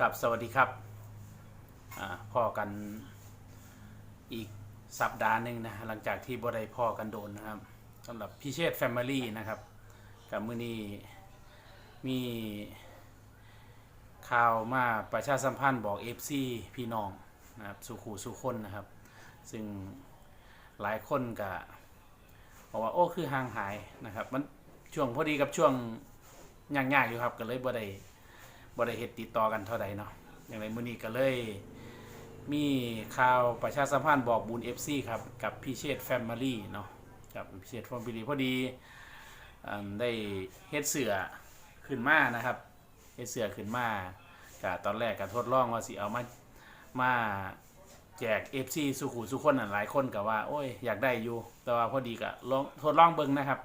ครับสวัสดีครับอพ่อกันอีกสัปดาห์หนึ่งนะหลังจากที่บ่ได้พ่อกันโดนนะครับสำหรับพี่เชษแฟมิลี่นะครับกับมือนี้มีข่าวมาประชาสัมพันธ์บอก FC พี่น้องนะครับสุขูสุคนนะครับ ซึ่งหลายคนก็บอกว่าโอ้คือห่างหายนะครับ มันช่วงพอดีกับช่วงยากๆอยู่ครับก็เลยบ่ได้ บริเหตุติดต่อกันเท่าใดเนาะอย่างไรมื้อนี้ก็เลย มีข่าวประชาสัมพันธ์บอกบุญ FC ครับ กับพี่เชษแฟมิลี่เนาะกับพี่เชษแฟมิลี่พอดีอันได้เฮ็ดเสือขึ้นมานะครับเฮ็ดเสือขึ้นมากะตอนแรกก็ทดลองว่าสิเอามามาแจก FC สุขุสุคนน่ะหลายคนก็ว่า โอ้ยอยากได้อยู่ แต่ว่าพอดีก็ลองทดลองเบิ่งนะครับ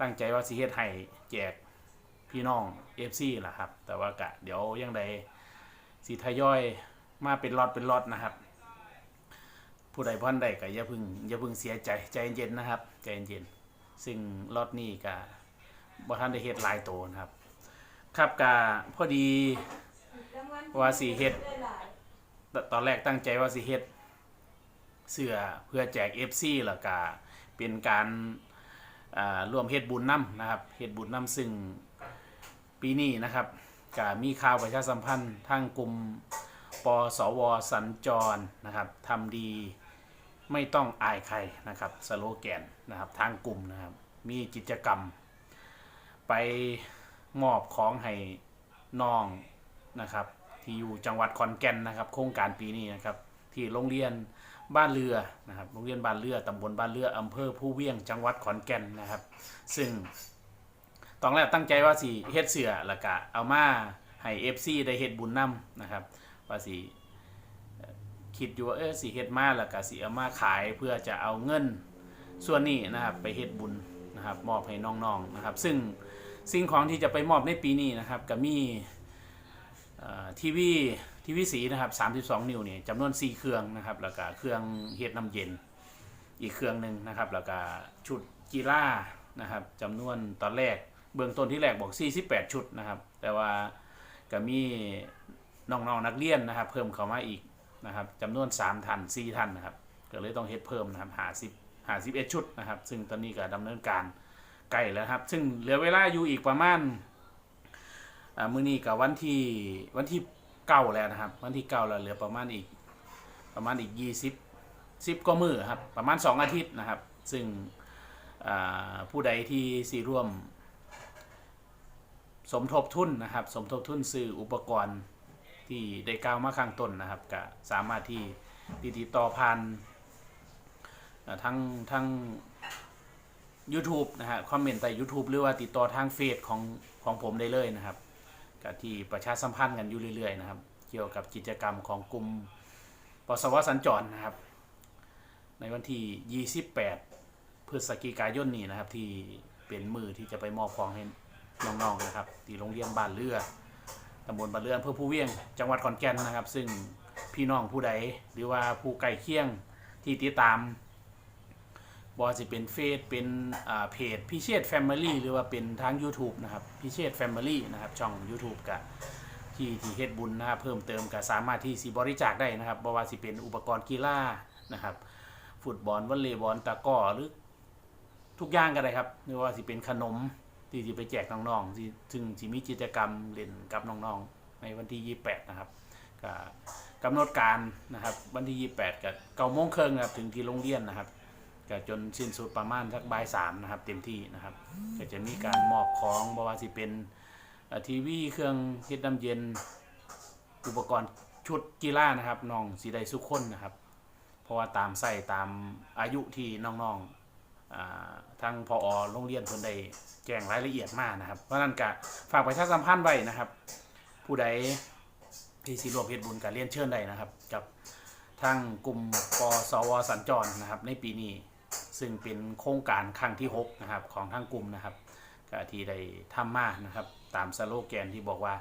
ตั้งใจว่าสิเฮ็ดให้แจก พี่น้อง FC ล่ะครับ แต่ว่ากะเดี๋ยวยังไดสีทยอยมาเป็นลอตเป็นลอตนะครับ ผู้ใดพ่อนใดก็อย่าพึ่งอย่าพึ่งเสียใจใจเย็นๆนะครับ ใจเย็นๆซึ่งลอตนี้ก็บ่ทันได้เฮ็ดหลายโตนะครับ ครับกะพอดีว่าสีเฮ็ดตอนแรกตั้งใจว่าสิเฮ็ดเสื้อเพื่อแจก FC แล้วก็เป็นการร่วมเฮ็ดบุญนํนะครับเฮ็ดบุญนํซึ่ง ปีนี้นะครับก็มีข่าวประชาสัมพันธ์ทางกลุ่มปสวสัญจรนะครับทำดีไม่ต้องอายใครนะครับสโลแกนนะครับทางกลุ่มนะครับมีกิจกรรม ไปมอบของให้น้องนะครับที่อยู่จังหวัดขอนแก่นนะครับ โครงการปีนี้นะครับที่โรงเรียนบ้านเรือนะครับโรงเรียนบ้านเรือตำบลบ้านเรืออำเภอผู้เวียงจังหวัดขอนแก่นนะครับ ซึ่ง ตอนแรกตั้งใจว่าสิเฮ็ดเสือแล้วก็เอามาให้ FC ได้เฮ็ดบุญนํนะครับ ว่าสิคิดอยู่ว่าเออสิเฮ็ดมาแล้วก็สิเอามาขายเพื่อจะเอาเงินส่วนนี้นะครับไปเฮ็ดบุญนะครับมอบให้น้องๆนะครับ ซึ่งสิ่งของที่จะไปมอบในปีนี้นะครับก็มีเอ่อทีวีทีวีสีนะครับ32 นิ้วนี่จำนวน 4 เครื่องนะครับแล้วก็เครื่องเฮ็ดน้ำเย็นอีกเครื่องหนึ่งนะครับแล้วก็ชุดกีฬานะครับจำนวนตอนแรก เบื้องต้นที่แรกบอก 48 ชุดนะครับ แต่ว่าก็มีน้องๆนักเรียนนะครับ เพิ่มเข้ามาอีกนะครับจำนวน 3 ท่าน 4 ท่านนะครับ ก็เลยต้องเฮ็ดเพิ่มนะครับ50 51ชุดนะครับ ซึ่งตอนนี้ก็ดำเนินการใกล้แล้วครับ ซึ่งเหลือเวลาอยู่อีกประมาณมื้อนี้กับวันที่วันที่เก้าแล้วนะครับ วันที่เก้าแล้วเหลือประมาณอีกประมาณอีก20 10ก็มือครับประมาณ2องอาทิตย์นะครับ ซึ่งผู้ใดที่สีร่วม สมทบทุนนะครับ สมทบทุนซื้ออุปกรณ์ที่ได้กล่าวมาข้างต้นนะครับก็สามารถที่ติดต่อผ่านทั้งทั้ง YouTube นะฮะคอมเมนต์ใต้ YouTube หรือว่าติดต่อทางเฟซของของผมได้เลยนะครับก็ที่ประชาสัมพันธ์กันอยู่เรื่อยๆนะครับ เกี่ยวกับกิจกรรมของกลุ่มปสวสัญจรนะครับ ในวันที่ 28 พฤศจิกายนนี้นะครับ ที่เป็นมือที่จะไปมอบของให้ น้องๆนะครับที่โรงเรียนบ้านเรือตำบลบ้านเรืออำเภอผู้เวียง จังหวัดขอนแก่นนะครับ ซึ่งพี่น้องผู้ใดหรือว่าผู้ใกล้เคียงที่ติดตามบอจะเป็นเฟซเป็นเพจพิเชษแฟมิลี่หรือว่าเป็นทาง YouTube นะครับพิเชษแฟมิลี่นะครับช่อง YouTube กับที่ที่เฮ็ดบุญนะครับเพิ่มเติมก็สามารถที่สิบริจาคได้นะครับบ่ว่าสิเป็นอุปกรณ์กีฬานะครับ ฟุตบอลวอลเลย์บอลตะก้อหรือทุกอย่างก็ได้ครับไม่ว่าสิเป็นขนม ที่จะไปแจกน้องๆที่ซึ่งจะมีกิจกรรมเล่นกับน้องๆ ในวันที่ 28 นะครับก็กำหนดการนะครับ วันที่ 28กับเก้าโมงครึ่งครับถึงที่โรงเรียนนะครับก็จนสิ้นสุดประมาณสักบ่ายสามนะครับ เต็มที่นะครับก็จะมีการมอบของบ่ว่าสิเป็นทีวีเครื่องเฮ็ดน้ำเย็นอุปกรณ์ชุดกีฬานะครับน้องสีได้สุขคนนะครับ เพราะว่าตามใส่ตามอายุที่น้องๆ ทางพอโรงเรียนเพิ่นได้แจ้งรายละเอียดมากนะครับ เพราะนั้นก็ฝากประชาสัมพันธ์ไว้นะครับ ผู้ใดที่สิรวมเฮ็ดบุญก็เรียนเชิญได้นะครับ กับทางกลุ่มปสวสัญจรนะครับ ในปีนี้ซึ่งเป็นโครงการครั้งที่6นะครับของทางกลุ่มนะครับก็ที่ได้ทำมานะครับ ตามสโลแกนที่บอกว่า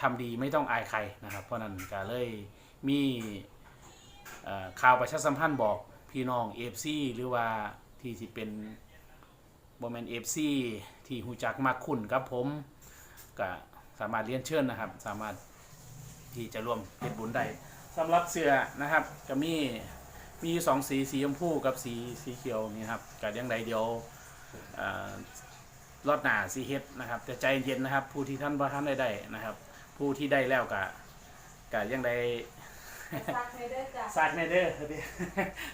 ทำดีไม่ต้องอายใครนะครับ เพราะนั้นก็เลยมีข่าวประชาสัมพันธ์บอกพี่น้อง FC หรือว่า ที่สิเป็นบอแมนเอฟซีที่หูจักมากคุ้นกับผมก็สามารถเรียนเชิญนะครับ สามารถที่จะร่วมเฮ็ดบุญได้สำหรับเสื้อนะครับก็มีมีอยู่สองสีสีชมพูกับสีสีเขียวนี่ครับก็ยังใดเดียวเอ่อรอดหนาสีเฮ็ดนะครับแต่ใจเย็นนะครับ ผู้ที่ท่านบ่ท่านได้ได้นะครับ ผู้ที่ได้แล้วก็ก็ยังได้ซักในเด้อจ้ะซักในเดอร์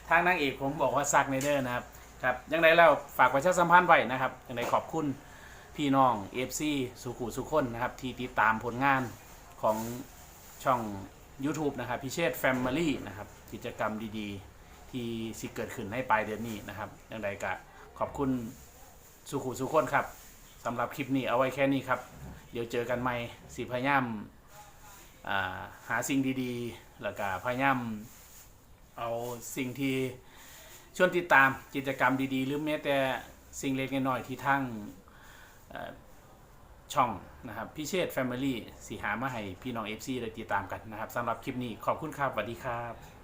ทางนางเอกผมบอกว่าซักในเดอร์นะครับ ครับยังไงแล้วฝากประชาสัมพันธ์ไว้นะครับยังไงขอบคุณพี่น้องเอฟซีสุขุสุขคนนะครับ ที่ติดตามผลงานของช่อง YouTube นะครับพิเชษแฟมิลี่นะครับกิจกรรมดีๆ ที่สิเกิดขึ้นในปลายเดือนนี้นะครับยังไงก็ขอบคุณสุขุสุขคนครับสำหรับคลิปนี้เอาไว้แค่นี้ครับ เดี๋ยวเจอกันใหม่สิพยายามหาสิ่งดีๆ แล้วก็พยายามเอาสิ่งที่ ชวนติดตามกิจกรรมดีๆ หรือแม้แต่สิ่งเล็กน้อยๆที่ทั้งช่องนะครับพิเชษ Family สีหามาให้พี่น้อง FC ได้ติดตามกันนะครับสำหรับคลิปนี้ขอบคุณครับสวัสดีครับ